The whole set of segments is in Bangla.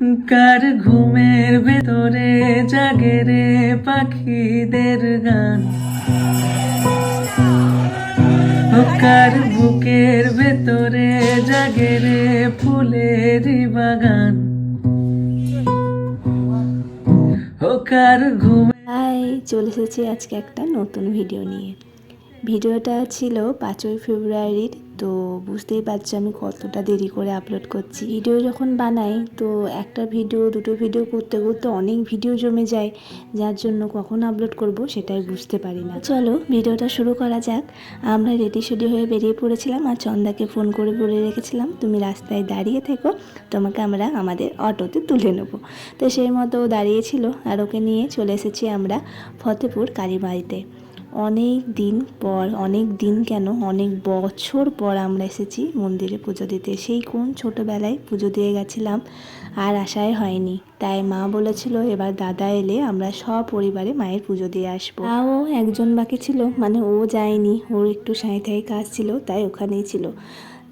কার ঘুমের ভেতরে জাগে রে পাখিদের গান? কার বুকের ভেতরে জাগে রে ফুলেরই বাগান? কার ঘুমে চলে এসেছি আজকে একটা নতুন ভিডিও নিয়ে। ভিডিওটা ছিল পাঁচই ফেব্রুয়ারির তো বুঝতেই পারছি আমি কতটা দেরি করে আপলোড করছি। ভিডিও যখন বানাই, তো একটা ভিডিও দুটো ভিডিও করতে করতে অনেক ভিডিও জমে যায়, যার জন্য কখন আপলোড করব সেটাই বুঝতে পারি না। চলো ভিডিওটা শুরু করা যাক। আমরা রেডি সেডি হয়ে বেরিয়ে পড়েছিলাম আর চন্দাকে ফোন করে বলে রেখেছিলাম, তুমি রাস্তায় দাঁড়িয়ে থেকো, তোমাকে আমরা আমাদের অটোতে তুলে নেব। তো সেই মতো দাঁড়িয়েছিল আর ওকে নিয়ে চলে এসেছি আমরা ফতেপুর কালীবাড়িতে। অনেক দিন পর, অনেক দিন কেন, অনেক বছর পর আমরা এসেছি মন্দিরে পুজো দিতে। সেই কোন ছোটোবেলায় পুজো দিয়ে গেছিলাম আর আশায় হয়নি। তাই মা বলেছিল, এবার দাদা এলে আমরা সপরিবারে মায়ের পুজো দিয়ে আসব। তাও একজন বাকি ছিল মানে ও যায়নি। ওর একটু সাঁইথাই কাজ ছিল, তাই ওখানেই ছিল।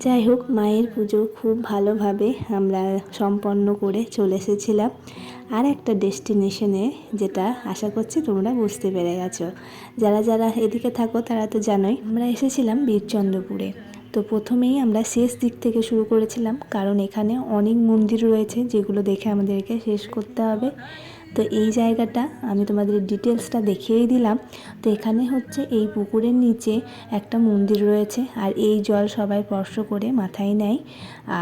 যাই হোক, মায়ের পুজো খুব ভালোভাবে আমরা সম্পন্ন করে চলে এসেছিলাম। আর একটা ডেস্টিনেশনে যেটা আশা করছি তোমরা বুঝতে পেরে গেছো। যারা যারা এদিকে থাকো, তারা তো জানোই, আমরা এসেছিলাম বীরচন্দ্রপুরে। তো প্রথমেই আমরা শেষ দিক থেকে শুরু করেছিলাম, কারণ এখানে অনেক মন্দির রয়েছে যেগুলো দেখে আমাদেরকে শেষ করতে হবে। তো এই জায়গাটা আমি তোমাদের ডিটেলসটা দেখিয়েই দিলাম। তো এখানে হচ্ছে এই পুকুরের নিচে একটা মন্দির রয়েছে আর এই জল সবাই স্পর্শ করে মাথায় নেয়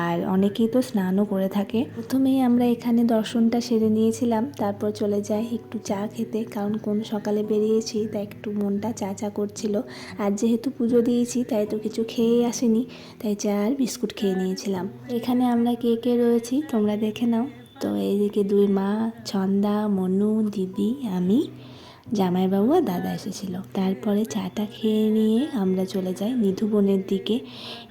আর অনেকেই তো স্নানও করে থাকে। প্রথমেই আমরা এখানে দর্শনটা সেরে নিয়েছিলাম, তারপর চলে যাই একটু চা খেতে, কারণ কোন সকালে বেরিয়েছি তাই একটু মনটা চা চা করছিল। আর যেহেতু পুজো দিয়েছি, তাই তো কিছু খেয়ে আসেনি, তাই চা আর বিস্কুট খেয়ে নিয়েছিলাম। এখানে আমরা কে কে রয়েছি তোমরা দেখে নাও। তো এইদিকে দুই মা ছন্দা মনু দিদি আমি। জামাইবাবু আর দাদা এসেছিল। তারপরে চাটা খেয়ে নিয়ে আমরা চলে যাই নিধু বনের দিকে।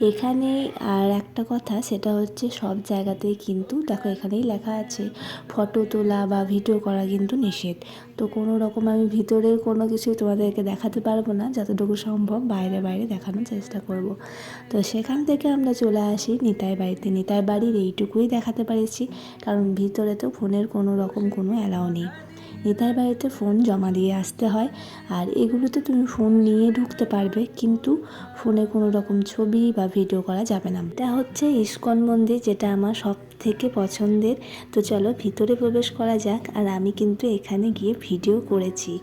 এখানে আর একটা কথা, সেটা হচ্ছে সব জায়গাতেই কিন্তু, দেখো এখানেই লেখা আছে, ফটো তোলা বা ভিডিও করা কিন্তু নিষেধ। তো কোনো রকম আমি ভিতরের কোনো কিছুই তোমাদেরকে দেখাতে পারব না, যতটুকু সম্ভব বাইরে বাইরে দেখানোর চেষ্টা করব। তো সেখান থেকে আমরা চলে আসি নিতাই বাড়িতে। নিতাই বাড়ির এইটুকুই দেখাতে পেরেছি, কারণ ভিতরে তো ফোনের কোনো রকম কোনো অ্যালাউ নেই। নেতার বাড়িতে ফোন জমা দিয়ে আসতে হয়। আর এগুলোতে তুমি ফোন নিয়ে ঢুকতে পারবে, কিন্তু ফোনে কোনো রকম ছবি বা ভিডিও করা যাবে না। এটা হচ্ছে ইস্কন মন্দির, যেটা আমার সব থেকে পছন্দের। তো চলো ভিতরে প্রবেশ করা যাক, আর আমি কিন্তু এখানে গিয়ে ভিডিও করেছি।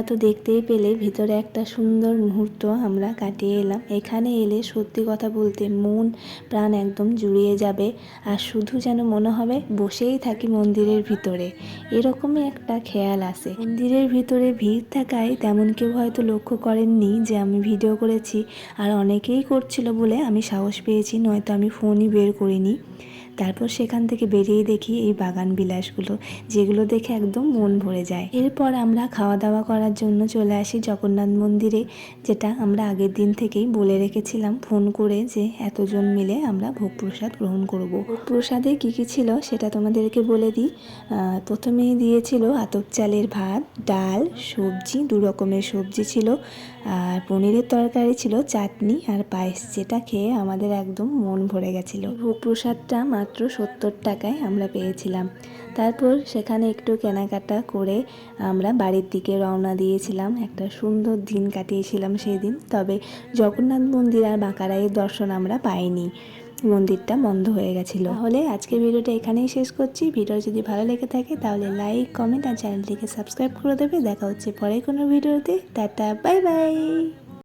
তোমরা তো দেখতেই পেলে, ভিতরে একটা সুন্দর মুহূর্ত আমরা কাটিয়ে এলাম। এখানে এলে সত্যি কথা বলতে মন, প্রাণ একদম জুড়িয়ে যাবে আর শুধু যেন মনে হবে বসেই থাকি মন্দিরের ভিতরে। এরকমই একটা খেয়াল আসে মন্দিরের ভিতরে ভিড় থাকায় তেমন কেউ হয়তো লক্ষ্য করেননি যে আমি ভিডিও করেছি আর অনেকেই করছিল বলে আমি সাহস পেয়েছি, নয়তো আমি ফোনই বের করিনি। তারপর সেখান থেকে বেরিয়ে দেখি এই বাগান বিলাসগুলো, যেগুলো দেখে একদম মন ভরে যায়। এরপর আমরা খাওয়া দাওয়া করার জন্য চলে আসি জগন্নাথ মন্দিরে, যেটা আমরা আগের দিন থেকেই বলে রেখেছিলাম, ফোন করে যে এতজন মিলে আমরা ভোগ প্রসাদ গ্রহণ করব। ভোগ প্রসাদে কী কী ছিল সেটা তোমাদেরকে বলে দিই। প্রথমেই দিয়েছিল আতপ চালের ভাত, ডাল, সবজি, দু রকমের সবজি ছিল। আর পনিরের তরকারি ছিল চাটনি আর পায়েস, যেটা খেয়ে আমাদের একদম মন ভরে গেছিল। ভোগ প্রসাদটা মাত্র সত্তর টাকায় আমরা পেয়েছিলাম। তারপর সেখানে একটু কেনাকাটা করে আমরা বাড়ির দিকে রওনা দিয়েছিলাম। একটা সুন্দর দিন কাটিয়েছিলাম সেই দিন তবে জগন্নাথ মন্দির আর বাঁকারাইয়ের দর্শন আমরা পাইনি। মন্দিরটা বন্ধ হয়ে গেছিল। তাহলে আজকের ভিডিওটা এখানেই শেষ করছি। ভিডিও যদি ভালো লেগে থাকে তাহলে লাইক, কমেন্ট আর চ্যানেলটিকে সাবস্ক্রাইব করে দেবে। দেখা হচ্ছে পরে কোনো ভিডিওতে। Tata, bye bye.